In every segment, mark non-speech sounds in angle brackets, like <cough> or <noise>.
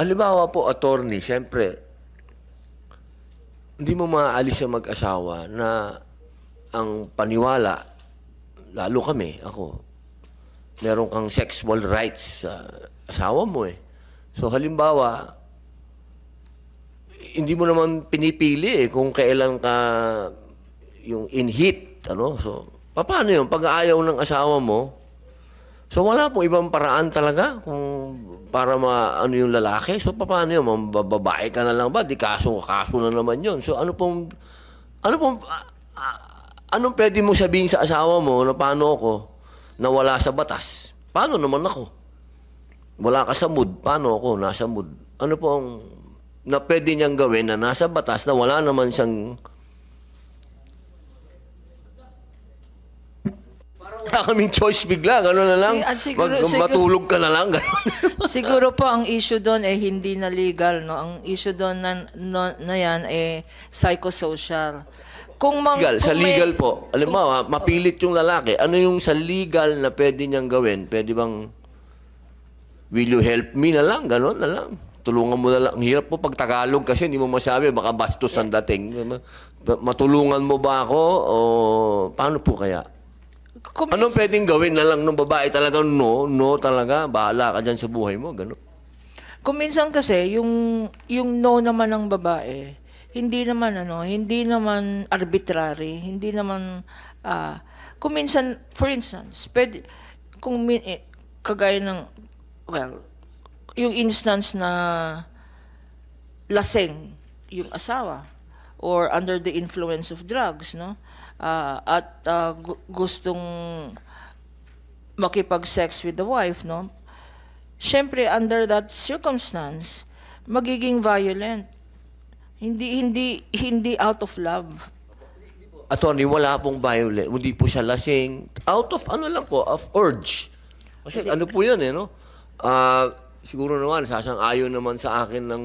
halimbawa po, attorney, siyempre, hindi mo maaalis sa mag-asawa na ang paniwala, lalo kami, ako, meron kang sexual rights sa asawa mo eh. So halimbawa, hindi mo naman pinipili eh kung kailan ka yung in heat, ano? So, paano yun? Pag ayaw ng asawa mo, so wala pong ibang paraan talaga kung para ma ano yung lalaki. So paano yun? Mababae ka na lang ba? Di kaso, kaso na naman yun. So ano pong, ano pong, ah, anong pwede mo sabihin sa asawa mo na paano ako na wala sa batas? Paano naman ako? Wala ka sa mood. Paano ako nasa mood? Ano po ang na pwede niyang gawin na nasa batas na wala naman siyang Wala kaming choice bigla. Gano'n na lang. Si- at siguro- Mag- siguro- matulog ka na lang. Gano'n. <laughs> Siguro po ang issue doon ay hindi na legal, no? Ang issue doon na, no- na yan ay psychosocial. Kung mang, legal. Sa kung may- legal po. Alam mo, ha, mapilit yung lalaki. Ano yung sa legal na pwede niyang gawin? Pwede bang, will you help me na lang? Gano'n na lang. Tulungan mo na lang. Ang hirap po pag Tagalog kasi hindi mo masabi, baka bastos ang dating. Matulungan mo ba ako? O paano po kaya? Kung, Anong pwedeng gawin na lang ng babae talagang no, no talaga, bahala ka dyan sa buhay mo, gano'n. kung minsan kasi, yung, yung no naman ng babae, hindi naman ano, hindi naman arbitrary, hindi naman, ah, kung minsan, for instance, pwede, kung min, eh, kagaya ng, well, yung instance na laseng yung asawa or under the influence of drugs, no? Ah, at gu- gustong makipag-sex with the wife, no? Siyempre, under that circumstance, magiging violent. Hindi hindi hindi out of love. Attorney, wala pong violent. Hindi po siya lasing. Out of ano lang po, of urge. Kasi ano po yan eh, no? Ah, siguro naman, sasang-ayon naman sa akin ng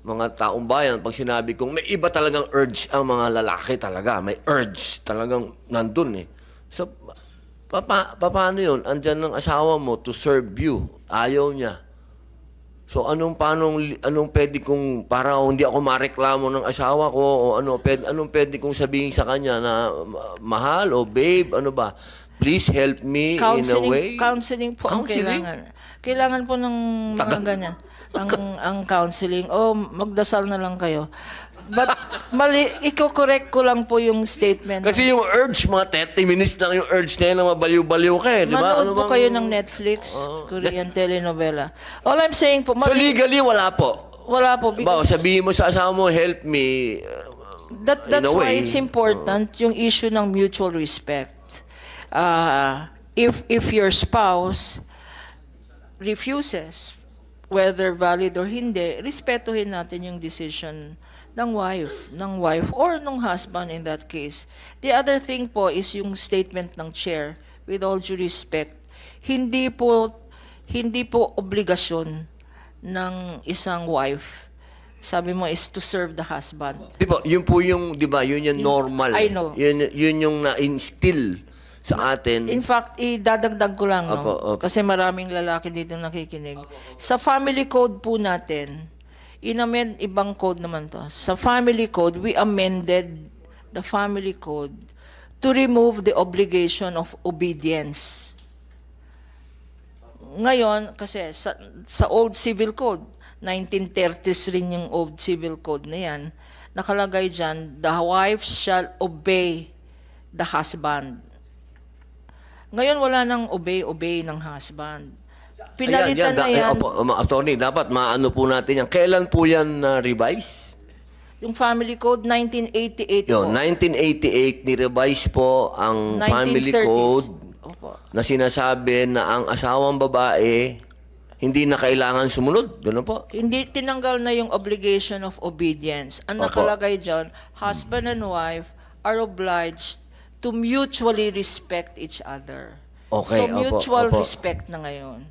mga taong bayan pag sinabi kong may iba talagang urge ang mga lalaki talaga. May urge talagang nandun eh. So, papa, paano yun? Andyan ng asawa mo to serve you. Ayaw niya. So anong paanong anong pwede kong para hindi ako mareklamo ng asawa ko o ano pwede, anong pwede kong sabihin sa kanya na ma- mahal o babe ano ba please help me in a way counseling po Counseling? kailangan. Kailangan po ng mga ganyan. Ang ang counseling. O magdasal na lang kayo. But mali, iko-correct ko lang po yung statement. kasi yung urge mga 30 minutes lang yung urge na yan na mabaliw-baliw ka eh di ba Manood po bang- kayo ng Netflix, Oo. Korean telenovela. All I'm saying po, so mali, legally wala po wala po Ba, because sabihin mo sa asawa mo help me uh, that, in that's a why way, it's important yung issue ng mutual respect. Uh, if if your spouse refuses, whether valid or hindi, respetuhin natin yung decision ng wife, ng wife or ng husband in that case. The other thing po is yung statement ng chair, with all due respect, hindi po hindi po obligasyon ng isang wife. Sabi mo is to serve the husband. Di ba, yun po yung, di ba, yun yung normal. I know. Yun, yun yung na-instill sa atin. In fact, idadagdag ko lang, no? Opo, opo. Kasi maraming lalaki dito nakikinig. Sa family code po natin, inamend, ibang code naman to. Sa family code, we amended the family code to remove the obligation of obedience. Ngayon, kasi sa, sa old civil code, 1930s rin yung old civil code na yan, nakalagay dyan, the wife shall obey the husband. Ngayon wala nang obey-obey ng husband. Pinalitan Ayan, na da- eh, yan. opo, ma- attorney, dapat maano po natin yan. Kailan po yan na-revise? Yung family code, 1988 Yo, po. 1988, ni-revise po ang family 1930s. code Opo. na sinasabi na ang asawang babae hindi na kailangan sumunod. Ganun po. Hindi tinanggal na yung obligation of obedience. Ang Opo. nakalagay dyan, husband and wife are obliged to mutually respect each other. Okay, so opo, mutual opo. respect na ngayon.